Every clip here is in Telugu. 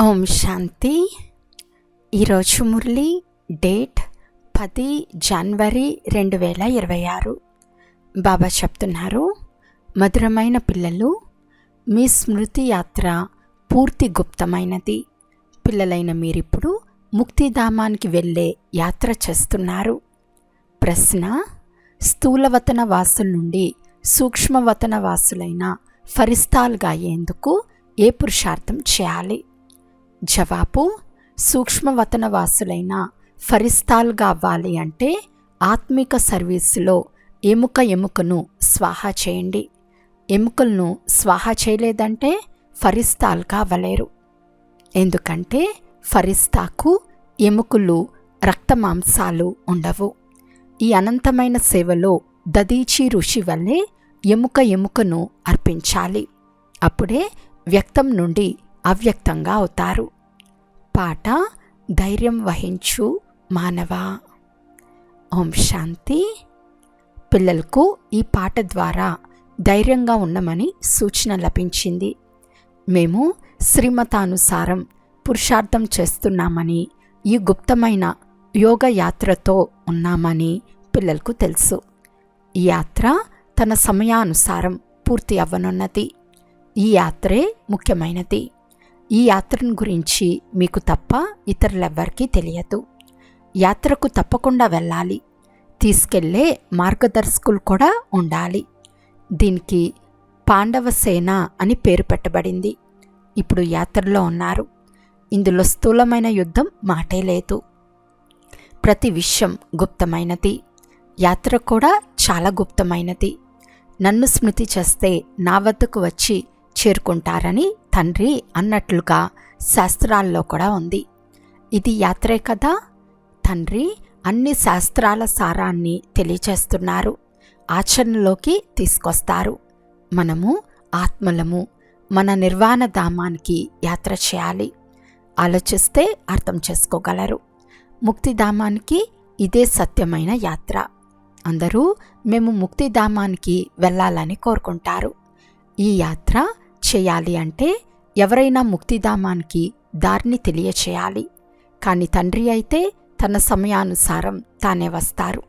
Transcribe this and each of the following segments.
ఓం శాంతి. ఈరోజు మురళి డేట్ పది జనవరి రెండు వేల ఇరవై ఆరు. బాబా చెప్తున్నారు మధురమైన పిల్లలు మీ స్మృతి యాత్ర పూర్తి గుప్తమైనది. పిల్లలైన మీరిప్పుడు ముక్తిధామానికి వెళ్ళే యాత్ర చేస్తున్నారు. ప్రశ్న స్థూలవతన వాసుల నుండి సూక్ష్మవతన వాసులైన ఫరిస్తాలుగా అయ్యేందుకు ఏ పురుషార్థం చేయాలి? జవాబు సూక్ష్మవతన వాసులైన ఫరిస్తాలుగా అవ్వాలి అంటే ఆత్మిక సర్వీసులో ఎముక ఎముకను స్వాహా చేయండి. ఎముకలను స్వాహా చేయలేదంటే ఫరిస్తాల్గా అవ్వలేరు ఎందుకంటే ఫరిస్తాకు ఎముకలు రక్తమాంసాలు ఉండవు. ఈ అనంతమైన సేవలో దదీచి ఋషి వల్లే ఎముక ఎముకను అర్పించాలి. అప్పుడే వ్యక్తం నుండి అవ్యక్తంగా అవుతారు. పాట ధైర్యం వహించు మానవ. ఓం శాంతి. పిల్లలకు ఈ పాట ద్వారా ధైర్యంగా ఉండమని సూచన లభించింది. మేము శ్రీమతానుసారం పురుషార్థం చేస్తున్నామని ఈ గుప్తమైన యోగ యాత్రతో ఉన్నామని పిల్లలకు తెలుసు. ఈ యాత్ర తన సమయానుసారం పూర్తి అవ్వనున్నది. ఈ యాత్రే ముఖ్యమైనది. ఈ యాత్రను గురించి మీకు తప్ప ఇతరులెవ్వరికీ తెలియదు. యాత్రకు తప్పకుండా వెళ్ళాలి. తీసుకెళ్ళే మార్గదర్శకులు కూడా ఉండాలి. దీనికి పాండవ సేన అని పేరు పెట్టబడింది. ఇప్పుడు యాత్రలో ఉన్నారు. ఇందులో స్థూలమైన యుద్ధం మాటే లేదు. ప్రతి విషయం గుప్తమైనది. యాత్ర కూడా చాలా గుప్తమైనది. నన్ను స్మృతి చేస్తే నా వద్దకు వచ్చి చేరుకుంటారని తండ్రి అన్నట్లుగా శాస్త్రాల్లో కూడా ఉంది. ఇది యాత్రే కదా? తండ్రి అన్ని శాస్త్రాల సారాన్ని తెలియచేస్తున్నారు ఆచరణలోకి తీసుకొస్తారు. మనము ఆత్మలము మన నిర్వాణ ధామానికి యాత్ర చేయాలి. ఆలోచిస్తే అర్థం చేసుకోగలరు. ముక్తిధామానికి ఇదే సత్యమైన యాత్ర. అందరూ మేము ముక్తిధామానికి వెళ్ళాలని కోరుకుంటారు. ఈ యాత్ర చేయాలి అంటే ఎవరైనా ముక్తిధామానికి దారిని తెలియచేయాలి. కానీ తండ్రి అయితే తన సమయానుసారం తానే వస్తారు.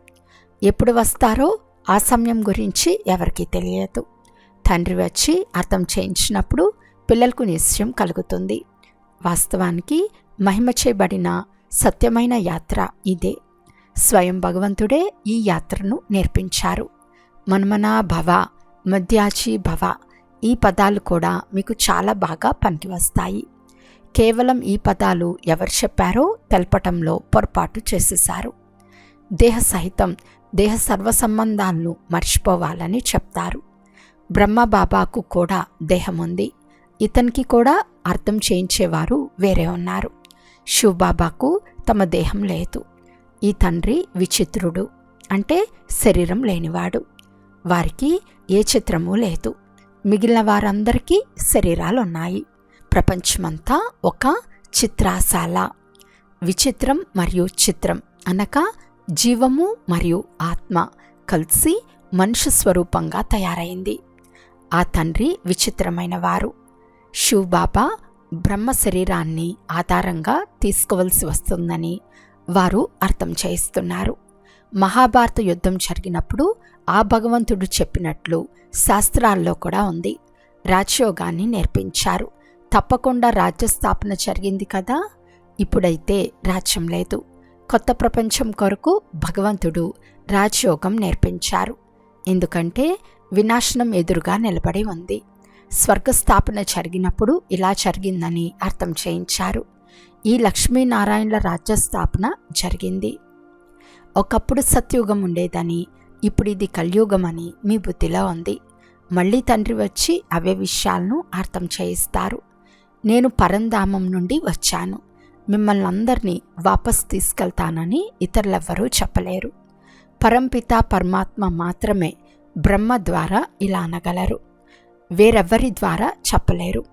ఎప్పుడు వస్తారో ఆ సమయం గురించి ఎవరికీ తెలియదు. తండ్రి వచ్చి అర్థం చేయించినప్పుడు పిల్లలకు నిశ్చయం కలుగుతుంది. వాస్తవానికి మహిమ చేయబడిన సత్యమైన యాత్ర ఇదే. స్వయం భగవంతుడే ఈ యాత్రను నేర్పించారు. మన్మనా భవ మధ్యాచి భవ ఈ పదాలు కూడా మీకు చాలా బాగా పనికివస్తాయి. కేవలం ఈ పదాలు ఎవరు చెప్పారో తెలపటంలో పొరపాటు చేసేశారు. దేహ సహితం దేహ సర్వ సంబంధాలను మర్చిపోవాలని చెప్తారు. బ్రహ్మబాబాకు కూడా దేహం ఉంది. ఇతనికి కూడా అర్థం చేయించేవారు వేరే ఉన్నారు. శివబాబాకు తమ దేహం లేదు. ఈ తండ్రి విచిత్రుడు అంటే శరీరం లేనివాడు. వారికి ఏ చిత్రము లేదు. మిగిలిన వారందరికీ శరీరాలు ఉన్నాయి ప్రపంచమంతా ఒక చిత్రాశాల. విచిత్రం మరియు చిత్రం అనగా జీవము మరియు ఆత్మ కలిసి మనిషి స్వరూపంగా తయారైంది. ఆ తండ్రి విచిత్రమైన వారు. శివబాబా బ్రహ్మ శరీరాన్ని ఆధారంగా తీసుకోవలసి వస్తుందని వారు అర్థం చేయిస్తున్నారు. మహాభారత యుద్ధం జరిగినప్పుడు ఆ భగవంతుడు చెప్పినట్లు శాస్త్రాల్లో కూడా ఉంది. రాజయోగాన్ని నేర్పించారు. తప్పకుండా రాజ్యస్థాపన జరిగింది కదా? ఇప్పుడైతే రాజ్యం లేదు. కొత్త ప్రపంచం కొరకు భగవంతుడు రాజయోగం నేర్పించారు. ఎందుకంటే వినాశనం ఎదురుగా నిలబడి ఉంది. స్వర్గస్థాపన జరిగినప్పుడు ఇలా జరిగిందని అర్థం చేయించారు. ఈ లక్ష్మీనారాయణల రాజ్యస్థాపన జరిగింది. ఒకప్పుడు సత్యుగం ఉండేదని ఇప్పుడు ఇది కలియుగమని మీ బుద్ధిలో ఉంది. మళ్ళీ తండ్రి వచ్చి అవే విషయాలను అర్థం చేయిస్తారు. నేను పరంధామం నుండి వచ్చాను. మిమ్మల్ని అందరినీ వాపస్ తీసుకెళ్తానని ఇతరులెవ్వరూ చెప్పలేరు. పరంపిత పరమాత్మ మాత్రమే బ్రహ్మ ద్వారా ఇలా అనగలరు. వేరెవ్వరి ద్వారా చెప్పలేరు.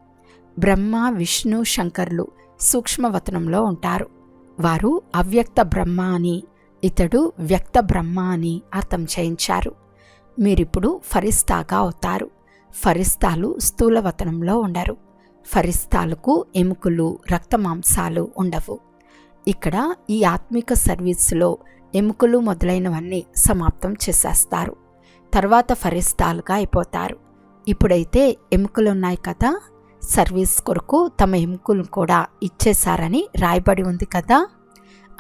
బ్రహ్మ విష్ణు శంకర్లు సూక్ష్మవతనంలో ఉంటారు. వారు అవ్యక్త బ్రహ్మ అని ఇతడు వ్యక్త బ్రహ్మ అని అర్థం చేయించారు. మీరిప్పుడు ఫరిస్తాగా అవుతారు. ఫరిస్తాలు స్థూలవతనంలో ఉండరు. ఫరిస్తాలకు ఎముకలు రక్తమాంసాలు ఉండవు. ఇక్కడ ఈ ఆత్మిక సర్వీసులో ఎముకలు మొదలైనవన్నీ సమాప్తం చేసేస్తారు. తర్వాత ఫరిస్తాలుగా అయిపోతారు. ఇప్పుడైతే ఎముకలు ఉన్నాయి కదా సర్వీస్ కొరకు తమ ఎముకలను కూడా ఇచ్చేశారని రాయబడి ఉంది కదా?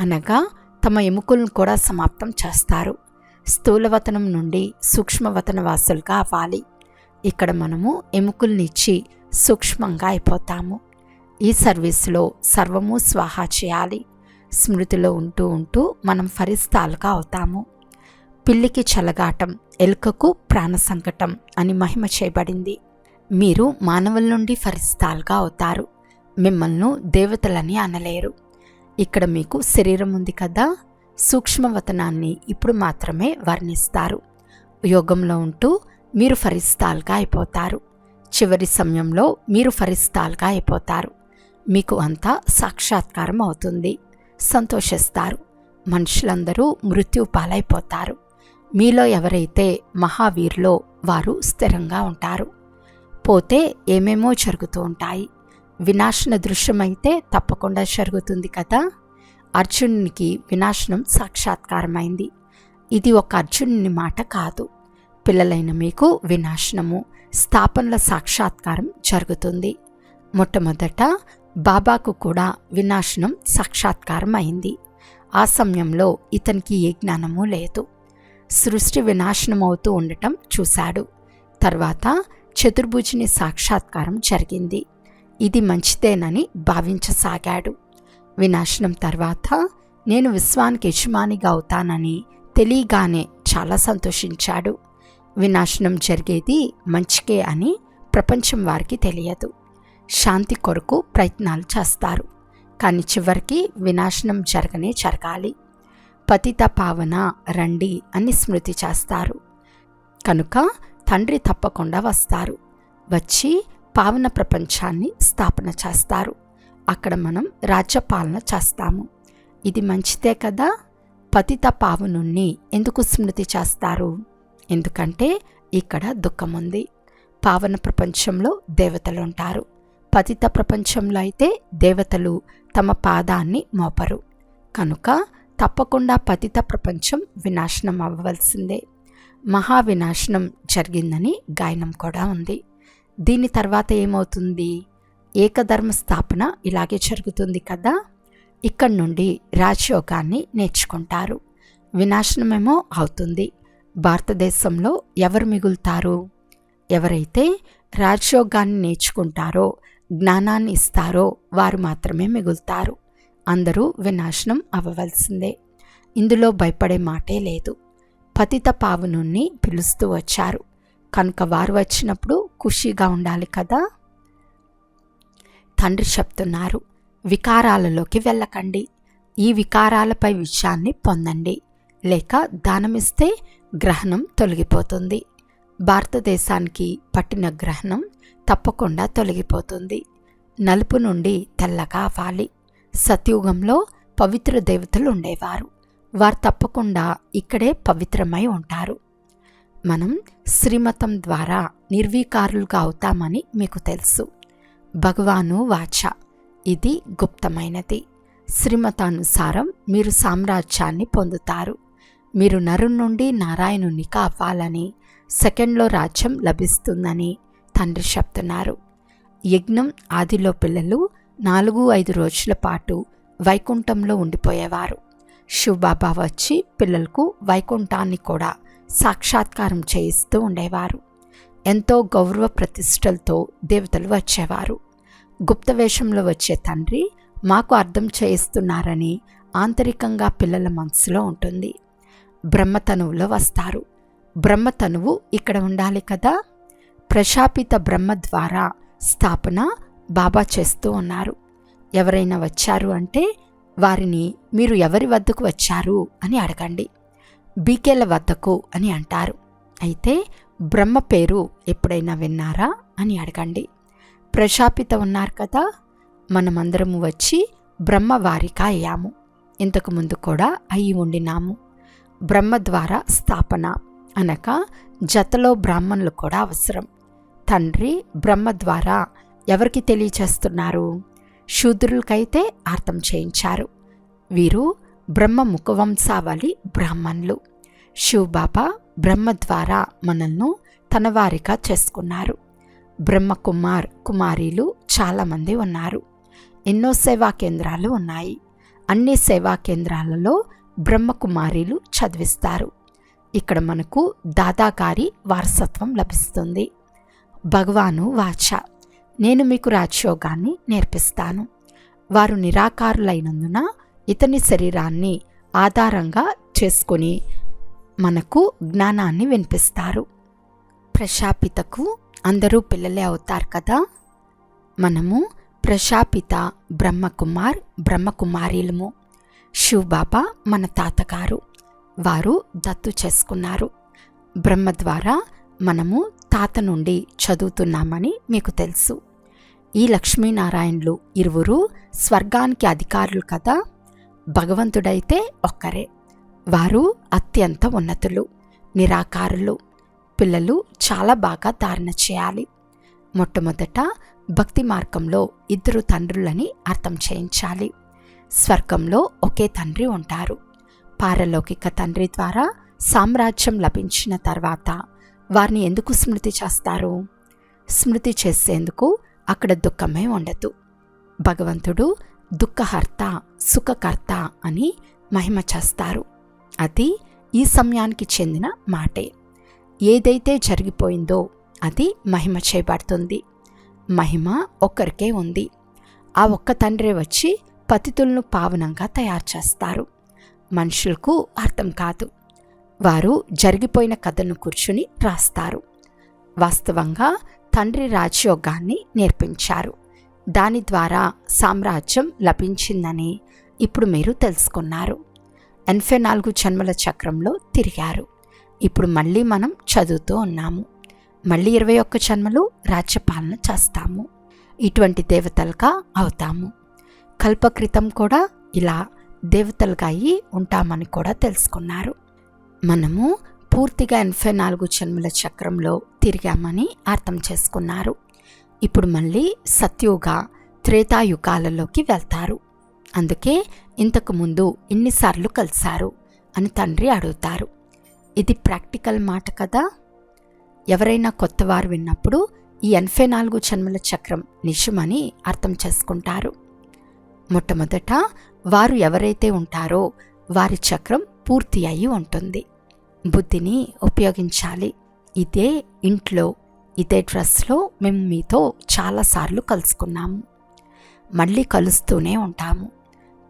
అనగా తమ ఎముకలను కూడా సమాప్తం చేస్తారు. స్థూలవతనం నుండి సూక్ష్మవతన వాసులుగా అవ్వాలి. ఇక్కడ మనము ఎముకల్నిచ్చి సూక్ష్మంగా అయిపోతాము. ఈ సర్వీస్లో సర్వము స్వాహా చేయాలి. స్మృతిలో ఉంటూ ఉంటూ మనం ఫరిస్తాలుగా అవుతాము. పిల్లికి చలగాటం ఎలుకకు ప్రాణ సంకటం అని మహిమ చేయబడింది. మీరు మానవుల నుండి ఫరిస్తాలుగా అవుతారు. మిమ్మల్ని దేవతలని అనలేరు. ఇక్కడ మీకు శరీరం ఉంది కదా. సూక్ష్మవతనాన్ని ఇప్పుడు మాత్రమే వర్ణిస్తారు. యోగంలో ఉంటూ మీరు ఫరిస్తాలుగా అయిపోతారు. చివరి సమయంలో మీరు ఫరిస్తాలుగా అయిపోతారు. మీకు అంతా సాక్షాత్కారం అవుతుంది. సంతోషిస్తారు. మనుషులందరూ మృత్యు పాలైపోతారు. మీలో ఎవరైతే మహావీర్లో వారు స్థిరంగా ఉంటారు. పోతే ఏమేమో జరుగుతూ ఉంటాయి. వినాశన దృశ్యమైతే తప్పకుండా జరుగుతుంది కదా? అర్జునునికి వినాశనం సాక్షాత్కారమైంది. ఇది ఒక అర్జునుని మాట కాదు. పిల్లలైన మీకు వినాశనము స్థాపనల సాక్షాత్కారం జరుగుతుంది. మొట్టమొదట బాబాకు కూడా వినాశనం సాక్షాత్కారం అయింది ఆ సమయంలో ఇతనికి ఏ జ్ఞానము లేదు. సృష్టి వినాశనం అవుతూ ఉండటం చూశాడు. తర్వాత చతుర్భుజుని సాక్షాత్కారం జరిగింది. ఇది మంచిదేనని భావించసాగాడు. వినాశనం తర్వాత నేను విశ్వానికి యజమానిగా అవుతానని తెలియగానే చాలా సంతోషించాడు. వినాశనం జరిగేది మంచికే అని ప్రపంచం వారికి తెలియదు. శాంతి కొరకు ప్రయత్నాలు చేస్తారు. కానీ చివరికి వినాశనం జరగనే జరగాలి. పతిత పావన రండి అని స్మృతి చేస్తారు. కనుక తండ్రి తప్పకుండా వస్తారు. వచ్చి పావన ప్రపంచాన్ని స్థాపన చేస్తారు. అక్కడ మనం రాజ్యపాలన చేస్తాము. ఇది మంచిదే కదా? పతిత పావనుణ్ణి ఎందుకు స్మృతి చేస్తారు? ఎందుకంటే ఇక్కడ దుఃఖం ఉంది పావన ప్రపంచంలో దేవతలు ఉంటారు. పతిత ప్రపంచంలో అయితే దేవతలు తమ పాదాన్ని మోపరు. కనుక తప్పకుండా పతిత ప్రపంచం వినాశనం అవ్వవలసిందే. మహా వినాశనం జరిగిందని గాయనం కూడా ఉంది. దీని తర్వాత ఏమవుతుంది? ఏకధర్మ స్థాపన ఇలాగే జరుగుతుంది కదా? ఇక్కడ నుండి రాజయోగాన్ని నేర్చుకుంటారు. వినాశనమేమో అవుతుంది. భారతదేశంలో ఎవరు మిగులుతారు? ఎవరైతే రాజయోగాన్ని నేర్చుకుంటారో జ్ఞానాన్ని ఇస్తారో వారు మాత్రమే మిగులుతారు. అందరూ వినాశనం అవ్వవలసిందే. ఇందులో భయపడే మాటే లేదు. పతిత పావనుణ్ణి పిలుస్తూ వచ్చారు. కనుక వారు వచ్చినప్పుడు ఖుషీగా ఉండాలి కదా? తండ్రి చెప్తున్నారు వికారాలలోకి వెళ్ళకండి. ఈ వికారాలపై విషయాన్ని పొందండి. లేక దానమిస్తే గ్రహణం తొలగిపోతుంది. భారతదేశానికి పట్టిన గ్రహణం తప్పకుండా తొలగిపోతుంది. నలుపు నుండి తెల్లగా అవ్వాలి. సత్యుగంలో పవిత్ర దేవతలు ఉండేవారు. వారు తప్పకుండా ఇక్కడే పవిత్రమై ఉంటారు. మనం శ్రీమతం ద్వారా నిర్వీకారులుగా అవుతామని మీకు తెలుసు. భగవాను వాచ. ఇది గుప్తమైనది. శ్రీమతానుసారం మీరు సామ్రాజ్యాన్ని పొందుతారు. మీరు నరు నుండి నారాయణుని అవ్వాలని సెకండ్లో రాజ్యం లభిస్తుందని తండ్రి చెప్తున్నారు. యజ్ఞం ఆదిలో పిల్లలు నాలుగు ఐదు రోజుల పాటు వైకుంఠంలో ఉండిపోయేవారు. శివబాబా వచ్చి పిల్లలకు వైకుంఠాన్ని కూడా సాక్షాత్కారం చేయిస్తూ ఉండేవారు. ఎంతో గౌరవ ప్రతిష్టలతో దేవతలు వచ్చేవారు. గుప్త వేషంలో వచ్చే తండ్రి మాకు అర్థం చేయిస్తున్నారని ఆంతరికంగా పిల్లల మనసులో ఉంటుంది. బ్రహ్మతనువులో వస్తారు. బ్రహ్మతనువు ఇక్కడ ఉండాలి కదా? ప్రశాపిత బ్రహ్మ ద్వారా స్థాపన బాబా చేస్తూ ఉన్నారు. ఎవరైనా వచ్చారు అంటే వారిని మీరు ఎవరి వద్దకు వచ్చారు అని అడగండి. బీకేల వద్దకు అని అంటారు. అయితే బ్రహ్మ పేరు ఎప్పుడైనా విన్నారా అని అడగండి. ప్రశాపిత ఉన్నారు కదా మనమందరము వచ్చి బ్రహ్మవారిక అయ్యాము. ఇంతకుముందు కూడా అయి ఉండినాము. బ్రహ్మ ద్వారా స్థాపన అనగా జతలో బ్రాహ్మణులు కూడా అవసరం. తండ్రి బ్రహ్మ ద్వారా ఎవరికి తెలియచేస్తున్నారు? శూద్రులకైతే అర్థం చేయించారు. వీరు బ్రహ్మ ముఖవంశావళి బ్రాహ్మణులు. శివబాబా బ్రహ్మ ద్వారా మనల్ని తనవారిగా చేసుకున్నారు. బ్రహ్మ కుమార్ కుమారీలు చాలామంది ఉన్నారు. ఎన్నో సేవా కేంద్రాలు ఉన్నాయి. అన్ని సేవా కేంద్రాలలో బ్రహ్మకుమారీలు చదివిస్తారు. ఇక్కడ మనకు దాదాగారి వారసత్వం లభిస్తుంది. భగవాను వాచ. నేను మీకు రాజయోగాన్ని నేర్పిస్తాను. వారు నిరాకారులైనందున ఇతని శరీరాన్ని ఆధారంగా చేసుకొని మనకు జ్ఞానాన్ని వినిపిస్తారు. ప్రశాపితకు అందరూ పిల్లలే అవుతారు కదా? మనము ప్రశాపిత బ్రహ్మకుమార్ బ్రహ్మకుమారీలము. శివబాబా మన తాతగారు. వారు దత్తు చేసుకున్నారు. బ్రహ్మ ద్వారా మనము తాత నుండి చదువుతున్నామని మీకు తెలుసు. ఈ లక్ష్మీనారాయణులు ఇరువురు స్వర్గానికి అధికారులు కదా? భగవంతుడైతే ఒక్కరే. వారు అత్యంత ఉన్నతులు నిరాకారులు. పిల్లలు చాలా బాగా ధారణ చేయాలి. మొట్టమొదట భక్తి మార్గంలో ఇద్దరు తండ్రులని అర్థం చేయించాలి. స్వర్గంలో ఒకే తండ్రి ఉంటారు. పారలౌకిక తండ్రి ద్వారా సామ్రాజ్యం లభించిన తర్వాత వారిని ఎందుకు స్మృతి చేస్తారు? స్మృతి చేసేందుకు అక్కడ దుఃఖమే ఉండదు. భగవంతుడు దుఃఖహర్త సుఖకర్త అని మహిమ చేస్తారు. అది ఈ సమయానికి చెందిన మాటే. ఏదైతే జరిగిపోయిందో అది మహిమ చేయబడుతుంది. మహిమ ఒక్కరికే ఉంది. ఆ ఒక్క తండ్రి వచ్చి పతితులను పావనంగా తయారు చేస్తారు. మనుషులకు అర్థం కాదు. వారు జరిగిపోయిన కథను కూర్చుని రాస్తారు. వాస్తవంగా తండ్రి రాజయోగాన్ని నేర్పించారు. దాని ద్వారా సామ్రాజ్యం లభించిందని ఇప్పుడు మీరు తెలుసుకున్నారు. ఎనభై నాలుగు జన్మల చక్రంలో తిరిగారు. ఇప్పుడు మళ్ళీ మనం చదువుతూ ఉన్నాము. మళ్ళీ ఇరవై ఒక్క జన్మలు రాజ్యపాలన చేస్తాము. ఇటువంటి దేవతలుగా అవుతాము. కల్పకృతం కూడా ఇలా దేవతలుగా అయ్యి ఉంటామని కూడా తెలుసుకున్నారు. మనము పూర్తిగా ఎనభై నాలుగు జన్మల చక్రంలో తిరిగామని అర్థం చేసుకున్నారు. ఇప్పుడు మళ్ళీ సత్యుగ త్రేతాయుగాలలోకి వెళ్తారు. అందుకే ఇంతకుముందు ఎన్నిసార్లు కలిశారు అని తండ్రి అడుగుతారు. ఇది ప్రాక్టికల్ మాట కదా? ఎవరైనా కొత్తవారు విన్నప్పుడు ఈ ఎనభై నాలుగు జన్మల చక్రం నిజమని అర్థం చేసుకుంటారు. మొట్టమొదట వారు ఎవరైతే ఉంటారో వారి చక్రం పూర్తి అయి ఉంటుంది. బుద్ధిని ఉపయోగించాలి. ఇదే ఇంట్లో ఇదే డ్రెస్లో మేము మీతో చాలాసార్లు కలుసుకున్నాము. మళ్ళీ కలుస్తూనే ఉంటాము.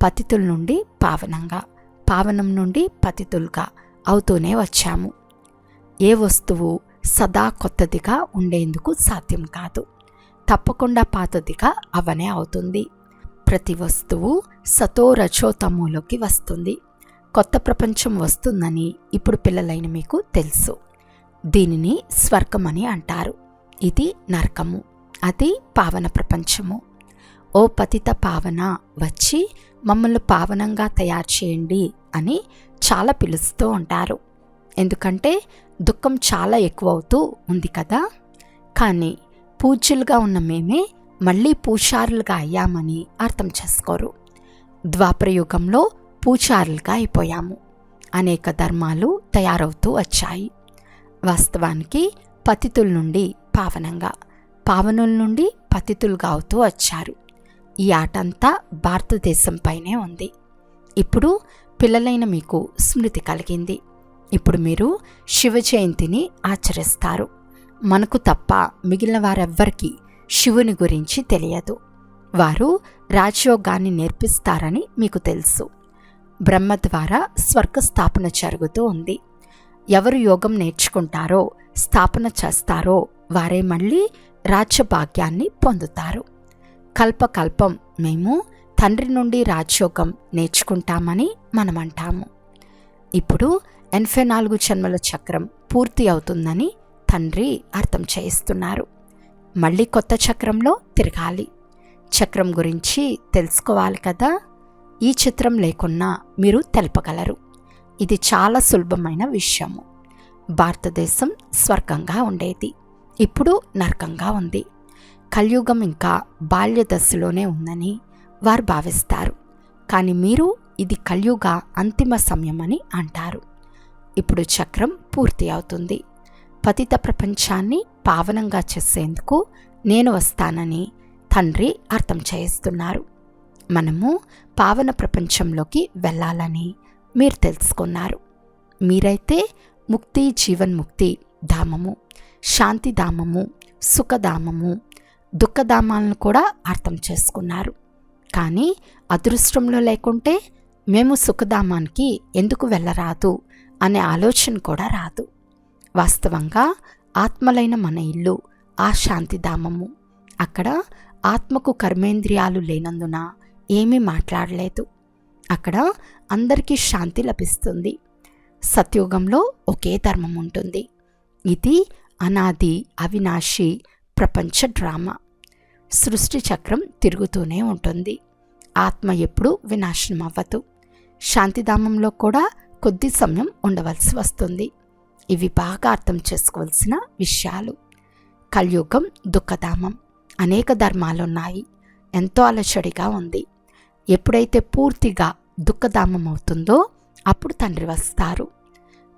పతితుల నుండి పావనంగా పావనం నుండి పతితులుగా అవుతూనే వచ్చాము. ఏ వస్తువు సదా కొత్తదిగా ఉండేందుకు సాధ్యం కాదు. తప్పకుండా పాతదిగా అవనే అవుతుంది. ప్రతి వస్తువు సతో రచోతములోకి వస్తుంది. కొత్త ప్రపంచం వస్తుందని ఇప్పుడు పిల్లలైన మీకు తెలుసు. దీనిని స్వర్గమని అంటారు. ఇది నరకము అది పావన ప్రపంచము. ఓ పతిత పావన వచ్చి మమ్మల్ని పావనంగా తయారు చేయండి అని చాలా పిలుస్తూ ఉంటారు. ఎందుకంటే దుఃఖం చాలా ఎక్కువ అవుతూ ఉంది కదా. కానీ పూజ్యులుగా ఉన్న మేమే మళ్ళీ పూజారులుగా అయ్యామని అర్థం చేసుకోరు. ద్వాపరయుగంలో పూజారులుగా అయిపోయాము. అనేక ధర్మాలు తయారవుతూ వచ్చాయి. వాస్తవానికి పతితుల నుండి పావనంగా పావనుల నుండి పతితులుగా అవుతూ వచ్చారు. ఈ ఆటంతా భారతదేశంపైనే ఉంది. ఇప్పుడు పిల్లలైన మీకు స్మృతి కలిగింది. ఇప్పుడు మీరు శివ జయంతిని ఆచరిస్తారు. మనకు తప్ప మిగిలిన వారెవ్వరికీ శివుని గురించి తెలియదు. వారు రాజయోగాన్ని నేర్పిస్తారని మీకు తెలుసు. బ్రహ్మ ద్వారా స్వర్గ స్థాపన జరుగుతూ ఉంది. ఎవరు యోగం నేర్చుకుంటారో స్థాపన చేస్తారో వారే మళ్ళీ రాజ్యభాగ్యాన్ని పొందుతారు. కల్పకల్పం మేము తండ్రి నుండి రాజయోగం నేర్చుకుంటామని మనం అంటాము ఇప్పుడు ఎనభై నాలుగు జన్మల చక్రం పూర్తి అవుతుందని తండ్రి అర్థం చేయిస్తున్నారు. మళ్ళీ కొత్త చక్రంలో తిరగాలి. చక్రం గురించి తెలుసుకోవాలి కదా? ఈ చిత్రం లేకున్నా మీరు తెలపగలరు. ఇది చాలా సులభమైన విషయము. భారతదేశం స్వర్గంగా ఉండేది. ఇప్పుడు నరకంగా ఉంది. కలియుగం ఇంకా బాల్య దశలోనే ఉందని వారు భావిస్తారు. కానీ మీరు ఇది కలియుగ అంతిమ సమయమని అంటారు. ఇప్పుడు చక్రం పూర్తి అవుతుంది. పతిత ప్రపంచాన్ని పావనంగా చేసేందుకు నేను వస్తానని తండ్రి అర్థం చేయిస్తున్నారు. మనము పావన ప్రపంచంలోకి వెళ్ళాలని మీరు తెలుసుకున్నారు. మీరైతే ముక్తి జీవన్ముక్తి ధామము శాంతిధామము సుఖధామము దుఃఖధామాలను కూడా అర్థం చేసుకున్నారు. కానీ అదృష్టంలో లేకుంటే మేము సుఖధామానికి ఎందుకు వెళ్ళరాదు అనే ఆలోచన కూడా రాదు. వాస్తవంగా ఆత్మలైన మన ఇల్లు ఆ శాంతిధామము అక్కడ ఆత్మకు కర్మేంద్రియాలు లేనందున ఏమీ మాట్లాడలేదు. అక్కడ అందరికీ శాంతి లభిస్తుంది. సత్యుగంలో ఒకే ధర్మం ఉంటుంది. ఇది అనాది అవినాశి ప్రపంచ డ్రామా. సృష్టి చక్రం తిరుగుతూనే ఉంటుంది. ఆత్మ ఎప్పుడూ వినాశనం అవ్వదు శాంతిధామంలో కూడా కొద్ది సమయం ఉండవలసి వస్తుంది. ఇవి బాగా అర్థం చేసుకోవాల్సిన విషయాలు. కలియుగం దుఃఖధామం. అనేక ధర్మాలున్నాయి. ఎంతో అలచడిగా ఉంది. ఎప్పుడైతే పూర్తిగా దుఃఖధామం అవుతుందో అప్పుడు తండ్రి వస్తారు.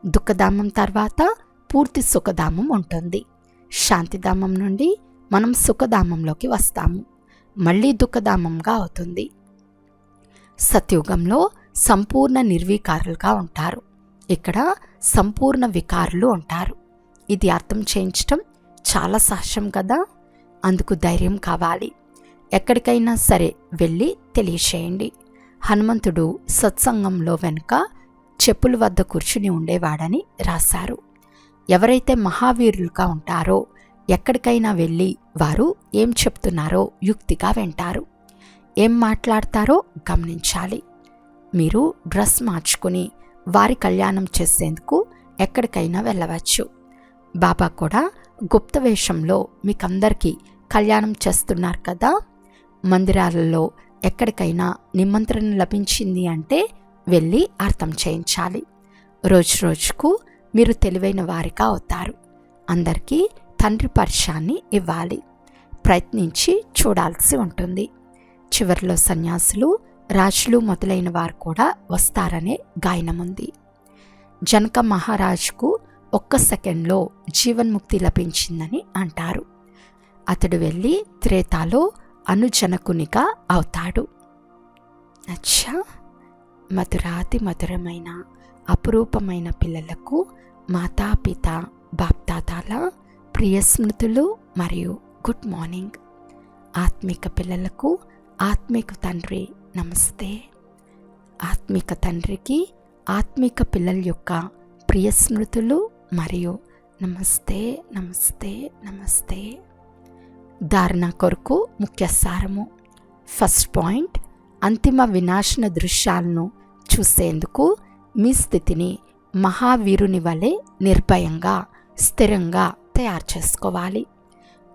దుఃఖధామం తర్వాత పూర్తి సుఖధామం ఉంటుంది. శాంతిధామం నుండి మనం సుఖధామంలోకి వస్తాము. మళ్ళీ దుఃఖధామంగా అవుతుంది. సత్యుగంలో సంపూర్ణ నిర్వీకారులుగా ఉంటారు. ఇక్కడ సంపూర్ణ వికారులు ఉంటారు. ఇది అర్థం చేయించటం చాలా సహజం కదా? అందుకు ధైర్యం కావాలి. ఎక్కడికైనా సరే వెళ్ళి తెలియచేయండి. హనుమంతుడు సత్సంగంలో వెనుక చెప్పుల వద్ద కూర్చుని ఉండేవాడని రాశారు. ఎవరైతే మహావీరులుగా ఉంటారో ఎక్కడికైనా వెళ్ళి వారు ఏం చెప్తున్నారో యుక్తిగా వింటారు. ఏం మాట్లాడతారో గమనించాలి. మీరు డ్రెస్ మార్చుకుని వారి కళ్యాణం చేసేందుకు ఎక్కడికైనా వెళ్ళవచ్చు. బాబా కూడా గుప్త వేషంలో మీకందరికీ కళ్యాణం చేస్తున్నారు కదా? మందిరాలలో ఎక్కడికైనా నిమంత్రణ లభించింది అంటే వెళ్ళి అర్థం చేయించాలి. రోజు రోజుకు మీరు తెలివైన వారిగా అవుతారు. అందరికీ తండ్రి పరిచయాన్ని ఇవ్వాలి. ప్రయత్నించి చూడాల్సి ఉంటుంది. చివరిలో సన్యాసులు రాజులు మొదలైన వారు కూడా వస్తారనే గాయనముంది జనక మహారాజుకు ఒక్క సెకండ్లో జీవన్ముక్తి లభించిందని అంటారు. అతడు వెళ్ళి త్రేతాలో అనుజనకునిగా అవుతాడు. అచ్చా! మధురాతి మధురమైన అపురూపమైన పిల్లలకు మాతాపిత బాప్దాదాల ప్రియ స్మృతులు మరియు గుడ్ మార్నింగ్. ఆత్మిక పిల్లలకు ఆత్మిక తండ్రి నమస్తే. ఆత్మిక తండ్రికి ఆత్మిక పిల్లల యొక్క ప్రియ స్మృతులు మరియు నమస్తే నమస్తే నమస్తే. ధారణ కొరకు ముఖ్య సారము. ఫస్ట్ పాయింట్ అంతిమ వినాశన దృశ్యాలను చూసేందుకు మీ స్థితిని మహావీరుని వలె నిర్భయంగా స్థిరంగా తయారు చేసుకోవాలి.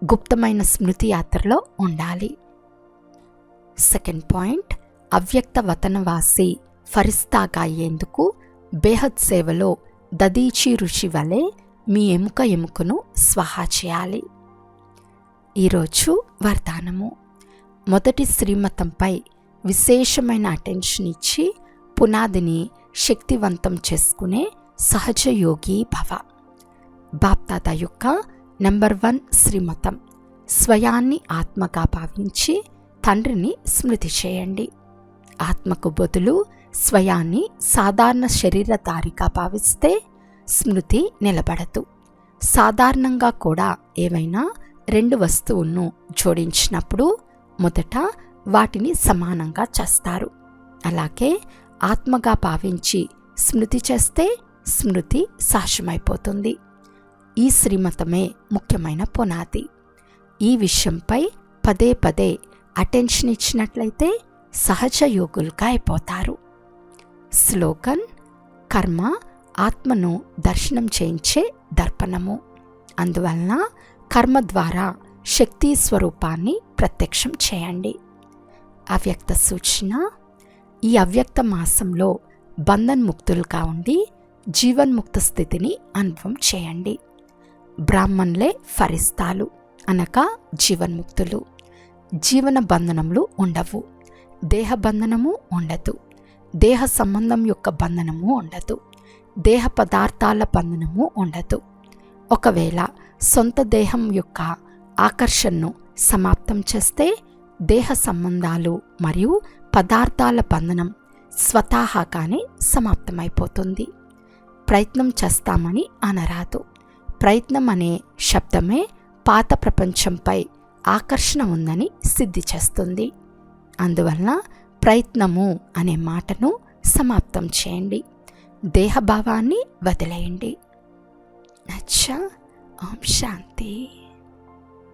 గుప్తమైన స్మృతి యాత్రలో ఉండాలి. సెకండ్ పాయింట్ అవ్యక్త వతనవాసి ఫరిస్తాగా అయ్యేందుకు బేహద్ సేవలో దదీచి ఋషి వలె మీ ఎముక ఎముకను స్వహా చేయాలి. ఈరోజు వర్ధానము మొదటి శ్రీమతంపై విశేషమైన అటెన్షన్ ఇచ్చి పునాదిని శక్తివంతం చేసుకునే సహజ యోగి భవ. బాప్తాత యొక్క నెంబర్ వన్ శ్రీమతం. స్వయాన్ని ఆత్మగా భావించి తండ్రిని స్మృతి చేయండి. ఆత్మకు బదులు స్వయాన్ని సాధారణ శరీరధారిగా భావిస్తే స్మృతి నిలబడదు. సాధారణంగా కూడా ఏవైనా రెండు వస్తువులను జోడించినప్పుడు మొదట వాటిని సమానంగా చేస్తారు. అలాగే ఆత్మగా భావించి స్మృతి చేస్తే స్మృతి సాక్ష్యమైపోతుంది. ఈ శ్రీమతమే ముఖ్యమైన పునాది. ఈ విషయంపై పదే పదే అటెన్షన్ ఇచ్చినట్లయితే సహజ యోగులుగా అయిపోతారు. స్లోగన్ కర్మ ఆత్మను దర్శనం చేయించే దర్పణము. అందువలన కర్మ ద్వారా శక్తి స్వరూపాన్ని ప్రత్యక్షం చేయండి. అవ్యక్త సూచన ఈ అవ్యక్త మాసంలో బంధన్ముక్తులుగా ఉండి జీవన్ముక్త స్థితిని అనుభవం చేయండి. బ్రాహ్మణులే ఫరిస్తాలు అనగా జీవన్ముక్తులు. జీవన బంధనములు ఉండవు దేహ బంధనము ఉండదు దేహ సంబంధం యొక్క బంధనము ఉండదు దేహ పదార్థాల బంధనము ఉండదు. ఒకవేళ సొంత దేహం యొక్క ఆకర్షణను సమాప్తం చేస్తే దేహ సంబంధాలు మరియు పదార్థాల బంధనం స్వతహాగానే సమాప్తమైపోతుంది. ప్రయత్నం చేస్తామని అనరాదు. ప్రయత్నం అనే శబ్దమే పాత ప్రపంచంపై ఆకర్షణ ఉందని సిద్ధి చేస్తుంది. అందువలన ప్రయత్నము అనే మాటను సమాప్తం చేయండి. దేహభావాన్ని వదిలేయండి. అచ్చా! ఓం శాంతి